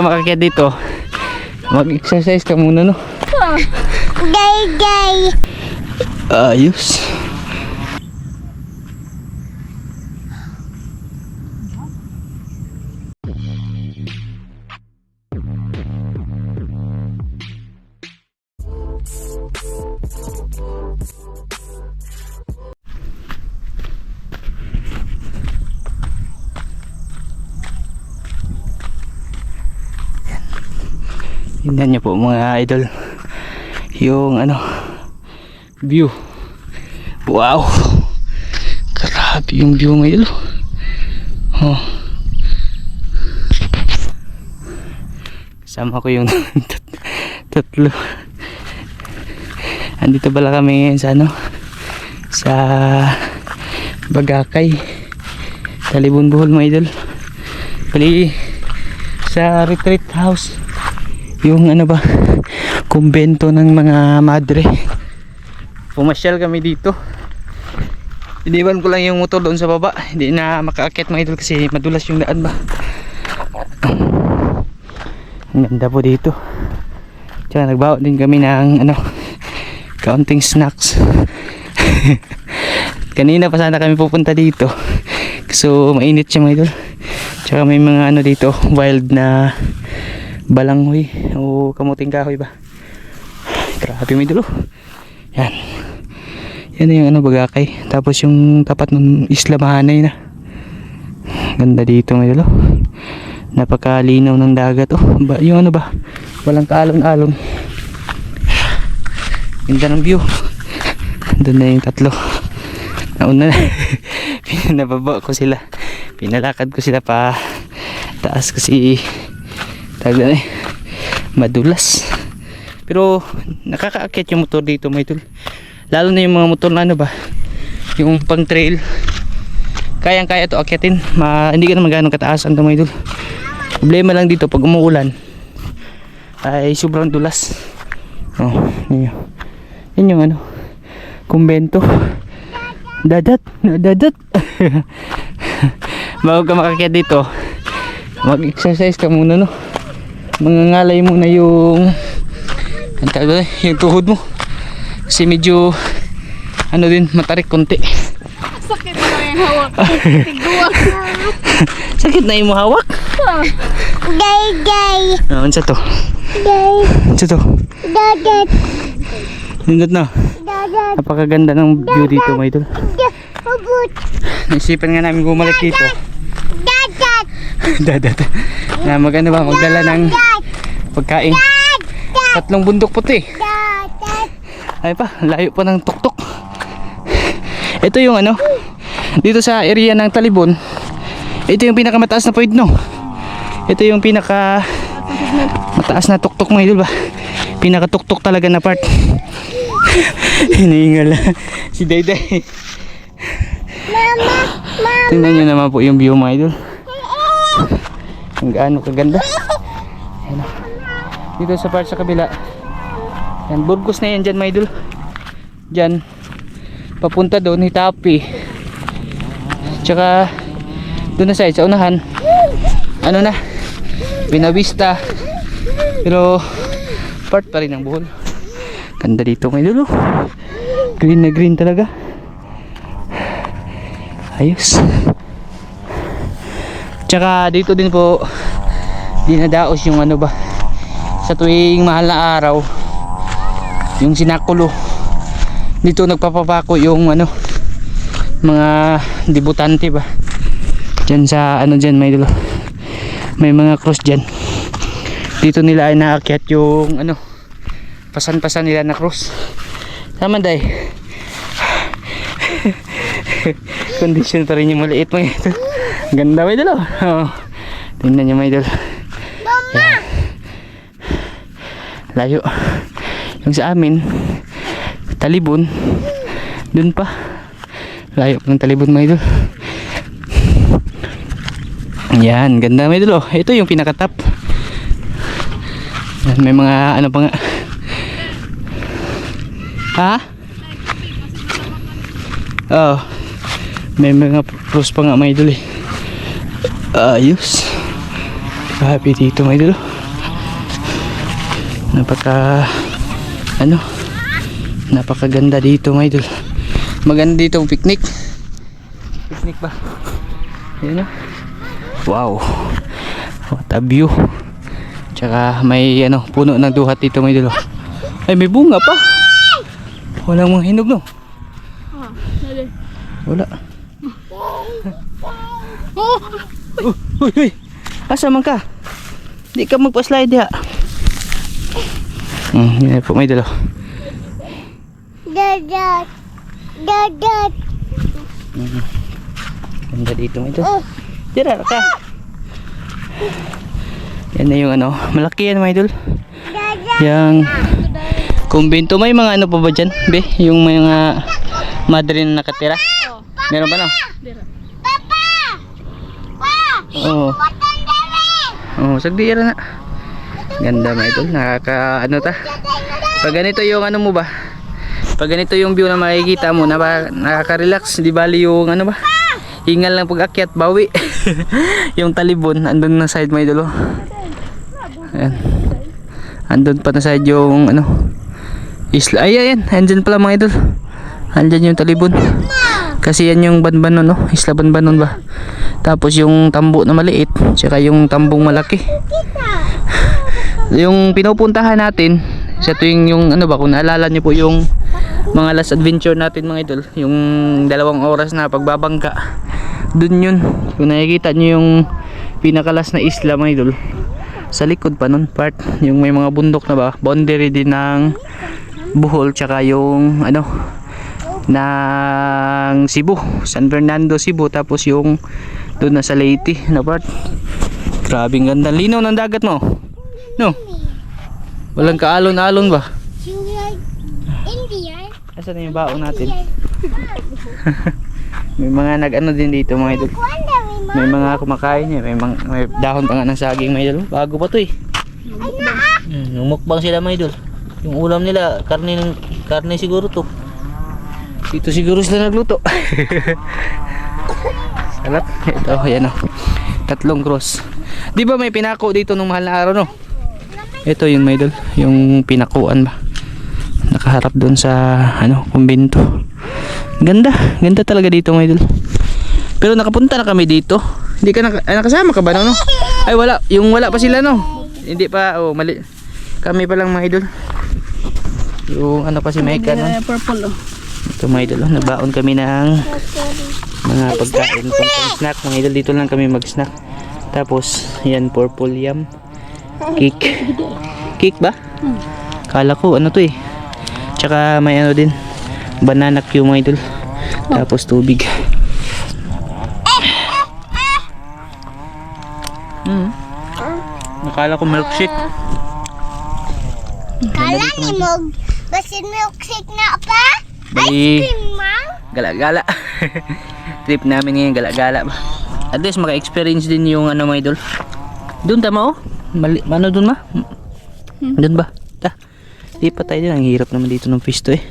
Makakit dito. Mag-exercise ka muna no. Gay, gay. Ayos. Tingnan niyo po mga idol. Yung ano view. Wow. Grabe yung view ngayon. Oh. Kasama ko yung tat- tatlo. Andito pala kami sa ano? Sa Bagakay. Talibon Bohol mga idol. Bali sa retreat house. Yung ano ba? Kumbento ng mga madre. Pumasyal kami dito. Iniwan ko lang yung motor doon sa baba. Hindi na makaakit mga idol kasi madulas yung daan ba. Ang ganda po dito. Tsaka nagbawa din kami ng ano, kaunting snacks. Kanina pa sana kami pupunta dito. So mainit siya mga idol. Tsaka may mga ano dito, wild na balanghoy o kamuting kahoy ba. Grabe mga idol. oh. Yan. Yan yung ano bagakay. Tapos yung tapat ng isla Mahanay na. Ganda dito mga idol. oh. Napakalinaw ng dagat oh. Ba, yung ano ba? Walang kaalon-alon. Ganda ng view. Doon na yung tatlo. Nauna na. Pinababa ko sila. Pinalakad ko sila pa taas kasi tagda na eh. Madulas. Pero nakakaakit yung motor dito mga idol. Lalo na yung mga motor na ano ba? Yung pang trail. Kayang kaya to akitin. Ma, hindi ka naman ganun kataas ang mga idol. Problema lang dito pag umuulan ay sobrang dulas. Oh, yun yun. Yun yung ano, kumbento. Dadat, dadat. Bago ka makakyat dito, mag-exercise ka muna no. Mangangalay muna yung ang tawag yung tuhod mo. Kasi medyo ano din, matarik konti. Sakit na yung hawak. Tiguan. Sakit na yung hawak. Gay, gay. Ah, ano to? Gay. Ano to? Dadat. Nindot na. Dadat. Napakaganda ng view dito, mga idol. Naisipan nga namin bumalik dito. Dadat. Dadat. Na mag ano ba, magdala ng pagkain. Tatlong bundok puti. Dadat. Ay pa, layo pa ng tuktok. Ito yung ano, dito sa area ng Talibon, ito yung pinakamataas na point no. Ito yung pinaka mataas na tuktok mga idol ba. Pinaka tuktok talaga na part. Hinihingal si Dayday. Mama. Mama. Tingnan nyo naman po yung view mga idol. Ang gaano kaganda. Ayan. Dito sa part sa kabila. Yan, Burgos na yan dyan mga idol. Dyan. Papunta doon, Hitapi. Tsaka, doon na side, sa unahan. Ano na? Binavista. Pero, part pa rin ng buhol. Ganda dito mga idol. oh. Green na green talaga. Ayos. Tsaka dito din po dinadaos yung ano ba sa tuwing mahal na araw yung sinakulo dito nagpapapako yung ano mga debutante ba? Dyan sa ano dyan may dulo may mga cross dyan dito nila ay naakyat yung ano pasan-pasan nila na cross. Tama day. Condition pa rin yung maliit mga idol ganda may idol oh. tingnan nyo mga idol Yan. Layo yung sa amin talibon dun pa layo pa ng talibon mga idol yan ganda mga idol oh. ito yung pinakatap may mga ano pa nga ha? Oh. May mga pros pa nga mga idol eh. Ayos. Grabe dito mga idol. Napaka ano napakaganda dito mga idol. Maganda dito ang picnic. Picnic ba? Ayan o. Wow. What a view. Tsaka may ano puno ng duhat dito mga idol. oh. Ay may bunga pa. Walang mga hinog no. Ah. Wala. Oh! Uy, uy. Asa man ka? Di ka magpa-slide ha. Hmm, yan po may dalo. Dadat. Dadat. Ganda dito may dalo. Tira ka. Yan na yung ano, malaki yan mga idol. Yang kumbento may mga ano pa ba dyan? Be, yung mga madre na nakatira. Oh. Meron ba no? Dira. Oo. Oh, sagdi na. Ganda mga idol, nakaka ano ta? Pag ganito yung ano mo ba? Pag ganito yung view na makikita mo, na nakaka-relax, di bali yung ano ba? Hingal lang pag akyat, bawi. yung talibon, andun na side mga idol. oh. Ayan. Andun pa na side yung ano? Isla. Ay, ayan. Andyan pala mga idol. Andyan yung talibon. Kasi yan yung banbanon, no? Isla banbanon ba? Tapos yung tambo na maliit, tsaka yung tambong malaki. Yung pinupuntahan natin, sa tuwing yung ano ba, kung naalala niyo po yung mga last adventure natin mga idol, yung dalawang oras na pagbabangka. Dun yun, kung nakikita niyo yung pinakalas na isla mga idol, sa likod pa nun part, yung may mga bundok na ba, boundary din ng Bohol, tsaka yung ano, ng Cebu, San Fernando, Cebu, tapos yung doon na sa Leyte na part. Grabing ganda. Linaw ng dagat mo. No? Walang kaalon-alon ba? Asan na yung baon natin? may mga nag-ano din dito mga idol. May mga kumakain eh. May, mga, may dahon pa nga ng saging mga idol. Bago pa to eh. Hmm, yung mukbang sila mga idol. Yung ulam nila, karne, ng, karne siguro to. Dito siguro sila nagluto. Sarap. Ito, yan o. Tatlong cross. Di ba may pinako dito nung mahal na araw no? Ito yung may idol. Yung pinakuan ba? Nakaharap doon sa ano, kumbento. Ganda. Ganda talaga dito mga idol. Pero nakapunta na kami dito. Hindi ka naka, ay, nakasama ka ba no? no? Ay wala. Yung wala pa sila no? Hindi pa. Oh, mali. Kami pa lang mga idol. Yung ano pa si Micah no? Purple oh. Ito mga idol, oh, nagbaon kami ng mga pagkain pang snack. Mga idol, dito lang kami mag-snack. Tapos, yan, purple yam. Cake. Cake ba? Kala ko, ano to eh. Tsaka may ano din, banana cue mga idol. Tapos tubig. Hmm. Nakala ko milkshake. Kala ni mo, basin milkshake na pa? Bali, Mang? gala-gala. Trip namin ngayon, gala-gala. At least maka-experience din yung ano mga idol. Doon tama oh. Mali, ano doon ma? Doon ba? Ta. Di pa tayo dun. Ang hirap naman dito ng fish to eh.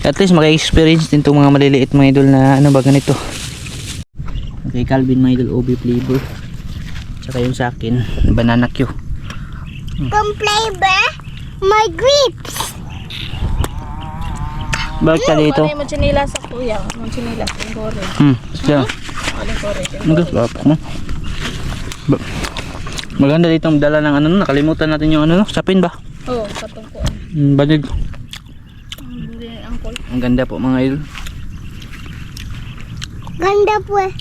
At least maka-experience din itong mga maliliit mga idol na ano ba ganito. Okay, Calvin mga idol, OB flavor. Tsaka yung sa akin, banana Q. Kung flavor, my grapes. Bakit ka dito? Ano yung chinila sa kuya? Yung chinila sa kore. Hmm, siya. Ano kore? Mag-lapok mo. Ba- Maganda dito ang dala ng ano, no? nakalimutan natin yung ano, no? sapin ba? Oo, katong ko. Mm, banig. Ang buli ng angkol. Ang ganda po mga idol. Ganda po eh.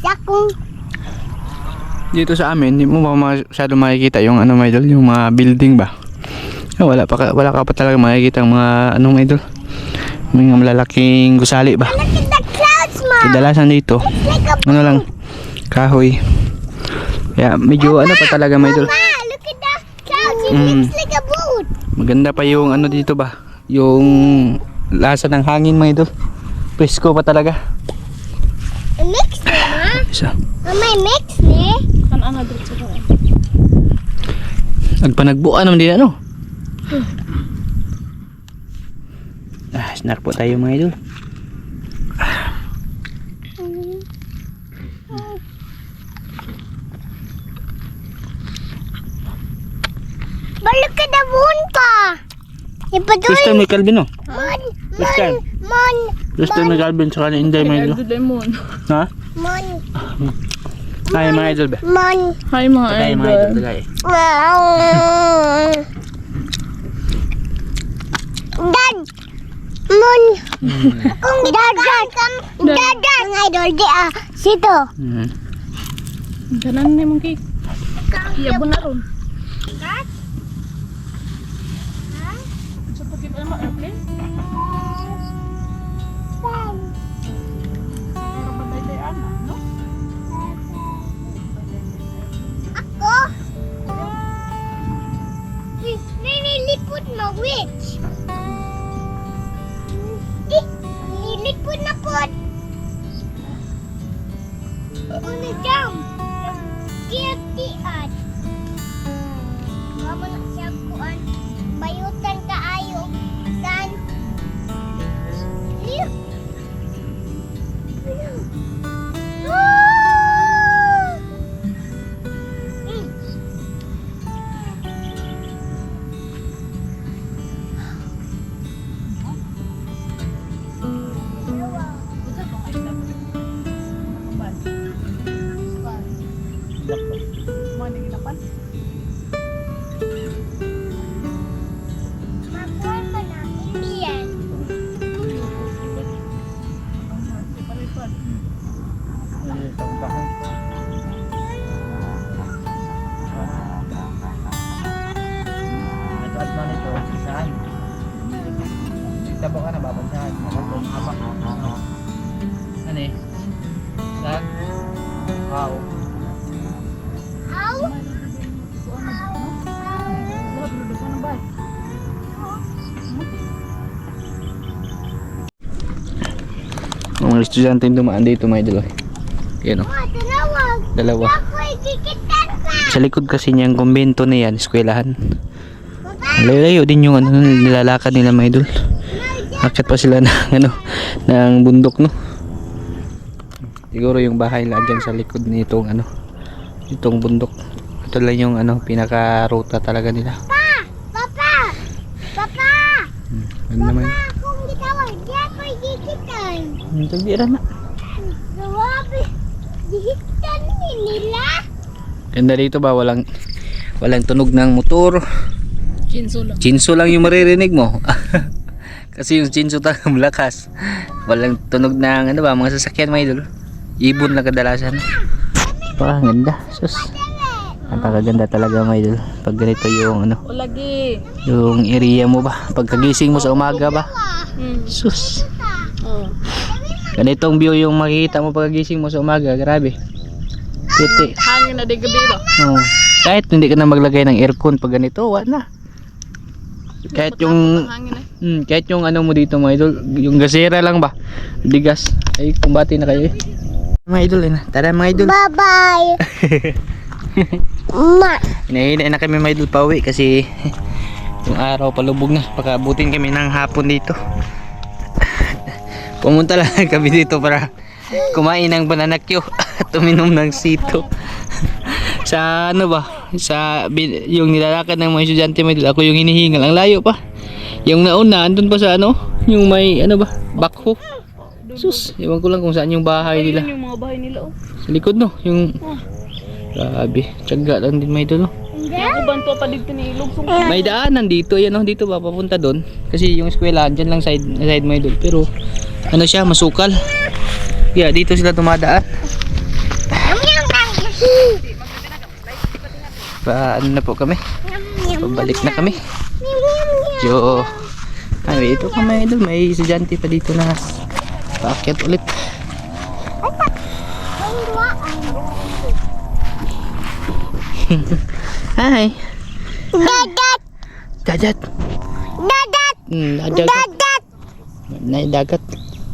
Sakong Dito sa amin, hindi mo ba masyado makikita yung ano mga idol, yung mga building ba? Ah, wala pa wala ka pa talaga makikita ang mga ano mga idol. Mga malalaking gusali ba? Look at the clouds, ma. Kadalasan dito, Like ano lang, kahoy. Kaya medyo ano pa talaga mga idol. Ma, look at the clouds. It Mm. looks like a boat. Maganda pa yung ano dito ba? Yung lasa ng hangin mga idol. Presko pa talaga. Mix ni, ma. Isa. Mama, mix ni. Kan ana dito sa Nagpanagbuan naman din ano. Ah, snack po tayo mga idol. Balik ka na buon pa. Ipaduloy. Christian may Calvin oh. Mon, Christian. mon, Christian may Calvin tsaka ni Inday may idol. Lemon. Ha? mon, Ay mga idol ba? mon. Hi mga Tagay mga idol tagay. Dad! Mon! Kung dadat! Dadat! Ang idol di ah. Sito. Mm. Ganan na mong cake. Iya na ron. Sa pagkit ano airplane? Pero batay tayo ana, no? Ako? Nililipot mo, witch. Di, nililipot na pot. Una jam. Kiyatian. Mama Mga estudyante yung dumaan dito mga idol. oh. Yan oh. Mga tinawag. Dalawa. Sa likod kasi niyang kumbento na yan, eskwelahan. Layo-layo din yung ano, nilalakad nila mga idol. Akit pa sila ng ano, ng bundok no. Siguro yung bahay lang dyan sa likod nitong ano, itong bundok. Ito lang yung ano, pinaka-ruta talaga nila. Pa! Papa! Papa! Ano naman? Tagbira na. Grabe. Dihitan ni nila. Ganda dito ba, walang walang tunog ng motor. Chinso lang. Chinso lang yung maririnig mo. Kasi yung chinso talaga malakas. Walang tunog ng ano ba, mga sasakyan mga idol. Ibon na kadalasan. Pa, ganda. Sus. Napakaganda talaga mga idol. Pag ganito yung ano, O lagi. yung area mo ba. Pagkagising mo sa umaga ba. Hmm. Sus. Oh. Ganitong view yung makikita mo pagkagising mo sa umaga. Grabe. Titi. Hangin na di gabi ba? Oh. Kahit hindi ka na maglagay ng aircon pag ganito, wala na. Kahit yung Hangin eh. Hmm, kahit yung ano mo dito mga idol, yung gasera lang ba? Bigas. Ay, kumbati na kayo eh. Mga idol eh na. Tara mga idol. Bye-bye. Ma. Hinahina na kami mga idol pauwi kasi yung araw palubog na. Pakabutin kami ng hapon dito. Pumunta lang kami dito para kumain ng bananakyo at uminom ng sito. sa ano ba? Sa yung nilalakad ng mga estudyante idol, ako yung hinihingal. Ang layo pa. Yung nauna, andun pa sa ano? Yung may ano ba? Bakho. Sus, iwan ko lang kung saan yung bahay nila. Yung mga bahay nila oh. Sa likod no, yung Grabe, tiyaga lang din may doon no. Ako banto pa dito ni Lugsong. May daanan dito, yan oh, dito ba papunta doon. Kasi yung eskwela diyan lang side side may doon. Pero ano siya, masukal. Yeah, dito sila tumadaan. Yum, yum, yum. Pa ano na po kami? Pabalik na kami. Yum, yum, yum. Jo. Ay, ito kami doon, may estudyante pa dito na paakyat ulit. Duwaan. Hi. Dadat! Dagat. Dadat! Hmm, dagat. Dadat! Na dagat.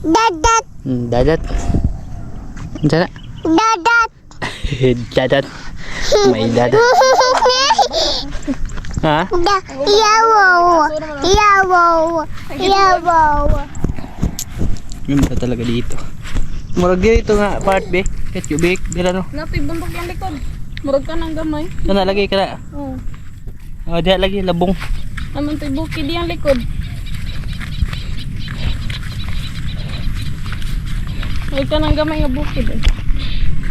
Dadat! Hmm, dagat. Sana. Dadat! dadat. May dadat. Ha? Da, yawaw! Yawaw! Yawaw! Ganda talaga dito. Murag dito nga part be. Ket kubik dira no. Napi bundok yung likod. Murag ka ng gamay. Ano lagay ka na? Oh. Oh, diha lagi labong. Naman to'y bukid yung likod. Huwag ka nang gamay nga bukid eh.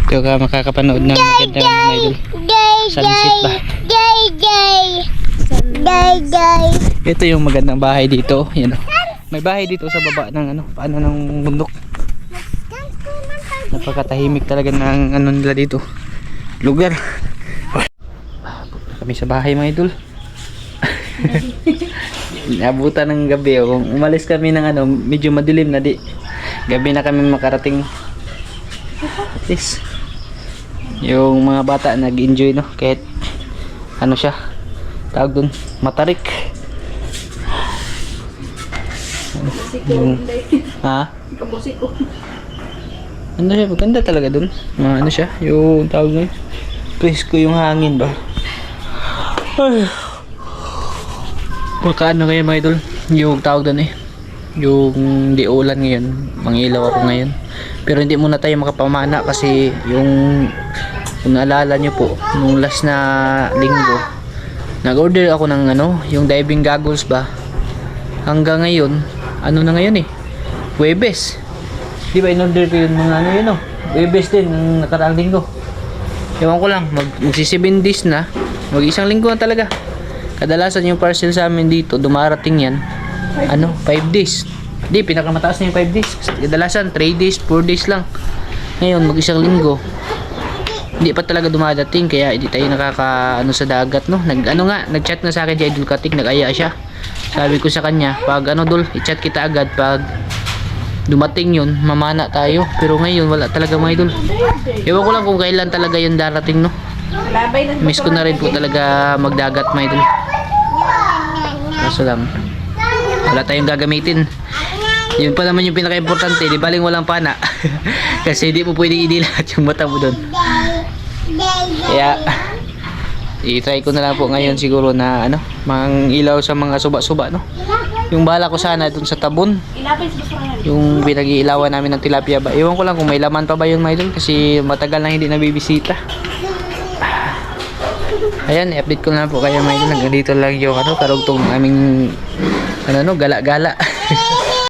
Ito ka makakapanood ng maganda ng mga idol. Sunset ba? Ito yung magandang bahay dito. Yan oh. May bahay dito sa baba ng ano, paano ng bundok. Napakatahimik talaga ng ano nila dito. Lugar. Kami sa bahay mga idol. Nabutan ng gabi. Oh. Kung umalis kami ng ano, medyo madilim na di. Gabi na kami makarating. At least, yung mga bata nag-enjoy no. Kahit ano siya, tawag dun, matarik. Yung, ha? Ano siya, maganda talaga dun. Mga ano siya, yung tawag dun. Presko yung hangin ba? Ay. Baka ano ngayon mga idol, yung tawag dun eh. Yung di ulan ngayon, mangilaw ako ngayon. Pero hindi muna tayo makapamana kasi yung kung naalala nyo po, nung last na linggo, nag-order ako ng ano, yung diving goggles ba? Hanggang ngayon, ano na ngayon eh, Webes. Di ba in-order ko yung mga ano yun oh, Webes din, ng nakaraang linggo. Ewan ko lang, mag, magsi 7 days na, mag isang linggo na talaga. Kadalasan yung parcel sa amin dito, dumarating yan, ano, 5 days. Di, pinakamataas na yung 5 days. Kadalasan, 3 days, 4 days lang. Ngayon, mag isang linggo. Hindi pa talaga dumadating, kaya hindi tayo nakaka, ano, sa dagat, no? Nag, ano nga, nag-chat na sa akin si Idol Katik, nag-aya siya. Sabi ko sa kanya, pag ano, Dol, i-chat kita agad, pag dumating yun, mamana tayo. Pero ngayon, wala talaga mga idol. Ewan ko lang kung kailan talaga yun darating, no? Miss ko na rin po talaga magdagat mga idol. Kaso lang, wala tayong gagamitin. Yun pa naman yung pinaka-importante, di baling walang pana. Kasi di mo pwedeng inilat yung mata mo doon. Kaya, i-try ko na lang po ngayon siguro na ano, mang ilaw sa mga suba-suba, no? Yung bala ko sana dun sa tabon, yung pinag-iilawan namin ng tilapia ba. Iwan ko lang kung may laman pa ba yun, my idol, kasi matagal na hindi nabibisita. Ayan, i-update ko na po kayo, my idol. Hanggang dito lang yung ano, karugtong ng aming ano, no, gala-gala.